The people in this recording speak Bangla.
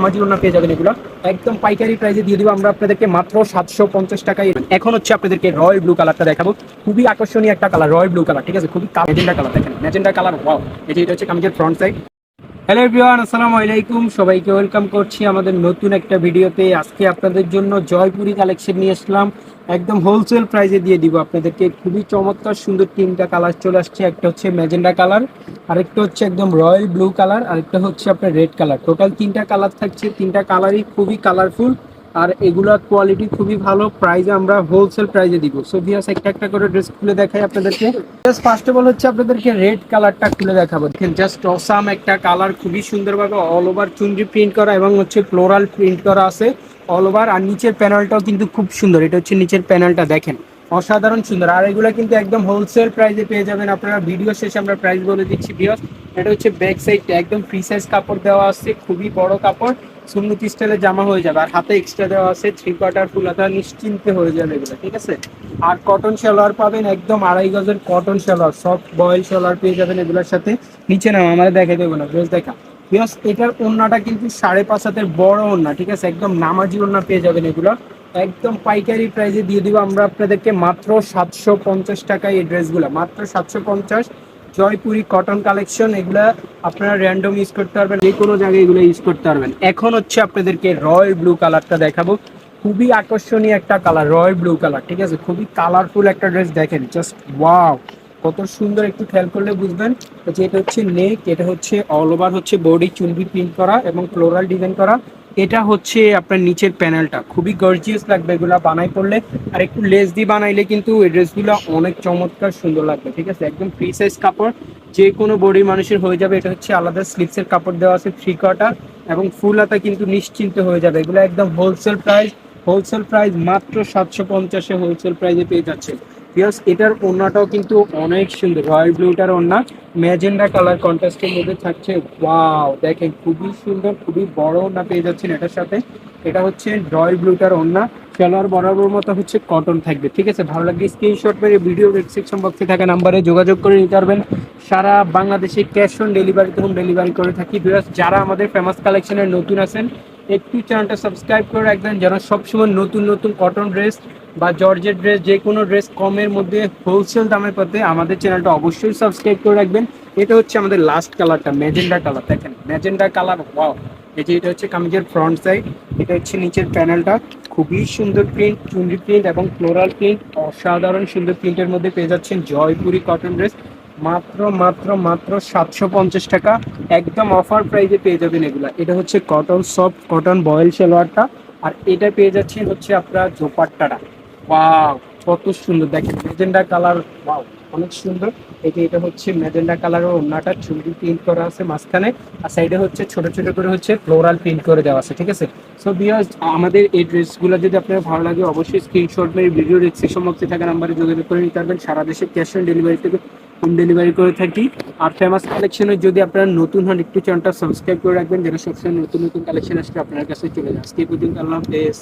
নামাজি না পেয়ে যাবেন এগুলো। একদম পাইকারি প্রাইসে দিয়ে দিব। আমরা আপনাদেরকে মাত্র সাতশো পঞ্চাশ টাকায় এখন হচ্ছে আপনাদেরকে রয়্যাল ব্লু কালারটা দেখাবো। খুবই আকর্ষণীয় একটা কালার রয়্যাল ব্লু কালার ঠিক আছে? খুবই ম্যাজেন্ডা কালার দেখেন। ম্যাজেন্ডা কালার এটা হচ্ছে কামিজের ফ্রন্ট সাইড হ্যালো এভরিওয়ান আসসালামু আলাইকুম। সবাইকে ওয়েলকাম করছি আমাদের নতুন একটা ভিডিওতে। আজকে আপনাদের জন্য জয়পুরি কালেকশন নিয়ে আসলাম। একদম হোলসেল প্রাইসে দিয়ে দিব আপনাদেরকে। খুবই চমৎকার, সুন্দর তিনটা কালার চলে আসছে। একটা হচ্ছে ম্যাজেন্ডা কালার আরেকটা হচ্ছে একদম রয়্যাল ব্লু কালার আরেকটা হচ্ছে আপনার রেড কালার টোটাল তিনটা কালার থাকছে। তিনটা কালারই খুবই কালারফুল আর এগুলোর কোয়ালিটি খুবই ভালো প্রাইসে আমরা হোলসেল প্রাইসে দিব। সো ভিয়াস একটা একটা করে ড্রেস খুলে দেখাই আপনাদেরকে। জাস্ট ফার্স্ট অফ অল হচ্ছে আপনাদেরকে রেড কালারটা খুলে দেখাবো। দেখেন জাস্ট অসাম একটা কালার খুবই সুন্দরভাবে অল ওভার চুনরি প্রিন্ট করা এবং হচ্ছে ফ্লোরাল প্রিন্ট করা আছে অল ওভার আর নিচের প্যানেলটাও কিন্তু খুব সুন্দর। এটা হচ্ছে নিচের প্যানেলটা দেখেন, অসাধারণ সুন্দর। আর এগুলো কিন্তু একদম হোলসেল প্রাইসে পেয়ে যাবেন। আপনারা ভিডিও শেষে আমরা প্রাইস বলে দিচ্ছি বিয়স এটা হচ্ছে ব্যাক সাইডটা একদম ফ্রি সাইজ কাপড় দেওয়া আছে খুবই বড় কাপড়। সুন্নতি স্টাইলের জামা হয়ে যাবে। আর হাতে এক্সট্রা দেওয়া আছে থ্রি কোয়ার্টার ফুল হাতা নিশ্চিন্তে হয়ে যাবে এগুলো, ঠিক আছে? আর কটন সালোয়ার পাবেন একদম আড়াই গজের cotton salwar soft voile salwar পেয়ে যাবেন এগুলোর সাথে। নিচে নাম আমাদের দেখে দেবো না। বেশ, দেখা। বিকজ এটার ওড়নাটা কিন্তু সাড়ে পাঁচ হাতের বড় ওড়না, ঠিক আছে? একদম নামাজি ওড়না পেয়ে যাবেন এগুলো। একদম পাইকারি প্রাইসে দিয়ে দিব আমরা আপনাদেরকে মাত্র সাতশো পঞ্চাশ টাকায় এই ড্রেসগুলো মাত্র সাতশো পঞ্চাশ। জয়পুরি কটন কালেকশন এগুলা আপনারা র্যান্ডম ইউজ করতে পারবেন, যে কোনো জায়গায় এগুলো ইউজ করতে পারবেন। এখন হচ্ছে আপনাদেরকে রয়্যাল ব্লু কালারটা দেখাবো। খুবই আকর্ষণীয় একটা কালার রয়্যাল ব্লু কালার ঠিক আছে? খুবই কালারফুল একটা ড্রেস দেখেন জাস্ট ওয়াও কত সুন্দর একটু খেয়াল করলে বুঝবেন। যে এটা হচ্ছে নেক এটা হচ্ছে অল ওভার হচ্ছে বডি চুনবি প্রিন্ট করা এবং ফ্লোরাল ডিজাইন করা। এটা হচ্ছে আপনার নিচের প্যানেলটা খুবই গর্জিয়াস লাগবে এগুলো বানাই পড়লে। আর একটু লেস দিয়ে বানাইলে কিন্তু এই ড্রেসগুলো অনেক চমৎকার সুন্দর লাগবে, ঠিক আছে? একদম ফ্রি সাইজ কাপড়, যে কোনো বডি মানুষের হয়ে যাবে। এটা হচ্ছে আলাদা স্লিপসের কাপড় দেওয়া আছে থ্রি কোয়ার্টার এবং ফুল হাতা কিন্তু নিশ্চিন্ত হয়ে যাবে। এগুলো একদম হোলসেল প্রাইস হোলসেল প্রাইস মাত্র সাতশো পঞ্চাশে হোলসেল প্রাইসে পেয়ে যাচ্ছে। প্লাস এটার ওড়নাটাও কিন্তু অনেক সুন্দর। রয়্যাল ব্লুটার ওড়না। ম্যাজেন্ডা কালার কন্ট্রাস্টের মধ্যে থাকছে। ওয়াও দেখেন, খুবই সুন্দর, খুবই বড় ওড়না পেয়ে যাচ্ছেন এটার সাথে। এটা হচ্ছে রয়্যাল ব্লুটার ওড়না। সালোয়ার বরাবর মতো হচ্ছে কটন থাকবে। ঠিক আছে? ভালো লাগলে স্ক্রিনশট মেরে ভিডিও সেকশন বক্সে থাকা নাম্বারে যোগাযোগ করে নিতে পারবেন। সারা বাংলাদেশে cash on delivery home delivery করে থাকি। বিকজ যারা আমাদের ফেমাস কালেকশনের নতুন আছেন একটু চ্যানেলটা সাবস্ক্রাইব করে রাখবেন যেন সবসময় নতুন নতুন কটন ড্রেস বা জর্জের ড্রেস যে কোনো ড্রেস কমের মধ্যে হোলসেল দামে পাতে আমাদের চ্যানেলটা অবশ্যই সাবস্ক্রাইব করে রাখবেন। এটা হচ্ছে আমাদের লাস্ট কালারটা ম্যাজেন্ডা কালার দেখেন ম্যাজেন্ডা কালার ওয়াও এই যে এটা হচ্ছে কামিজের ফ্রন্ট সাইড এটা হচ্ছে নিচের প্যানেলটা খুবই সুন্দর প্রিন্ট চুনরি প্রিন্ট এবং ফ্লোরাল প্রিন্ট অসাধারণ সুন্দর প্রিন্টের মধ্যে পেয়ে যাচ্ছেন জয়পুরি কটন ড্রেস মাত্র মাত্র মাত্র সাতশো পঞ্চাশ টাকা। একদম অফার প্রাইসে পেয়ে যাবেন এগুলা। এটা হচ্ছে কটন সফট কটন বয়েল সেলোয়ারটা। আর এটা পেয়ে যাচ্ছেন হচ্ছে আপনার জোপাট্টাটা ওয়াও কত সুন্দর। দেখেন, ম্যাজেন্ডা কালার ওয়াও অনেক সুন্দর। যে এটা হচ্ছে ম্যাজেন্ডা কালারের ওড়নাটা, চুড়ি প্রিন্ট করা আছে মাঝখানে। আর সাইডে হচ্ছে ছোট ছোট করে হচ্ছে ফ্লোরাল প্রিন্ট করে দেওয়া আছে, ঠিক আছে? সো বিয়াস আমাদের এই ড্রেসগুলো যদি আপনার ভালো লাগে, অবশ্যই স্ক্রিনশট মেরে ভিডিও রেজিস্ট্রেশন বক্সে থাকা নাম্বারে যোগাযোগ করে নিতে পারবেন। সারা দেশে ক্যাশ অন ডেলিভারি থেকে হোম ডেলিভারি করে থাকি। আর ফেমাস কালেকশনে যদি আপনারা নতুন হন, একটু চ্যানেলটা সাবস্ক্রাইব করে রাখবেন, যেন সবসময় নতুন নতুন কালেকশন আসলে আপনার কাছে চলে যায়। আজকে পর্যন্ত আল্লাহ হাফেজ।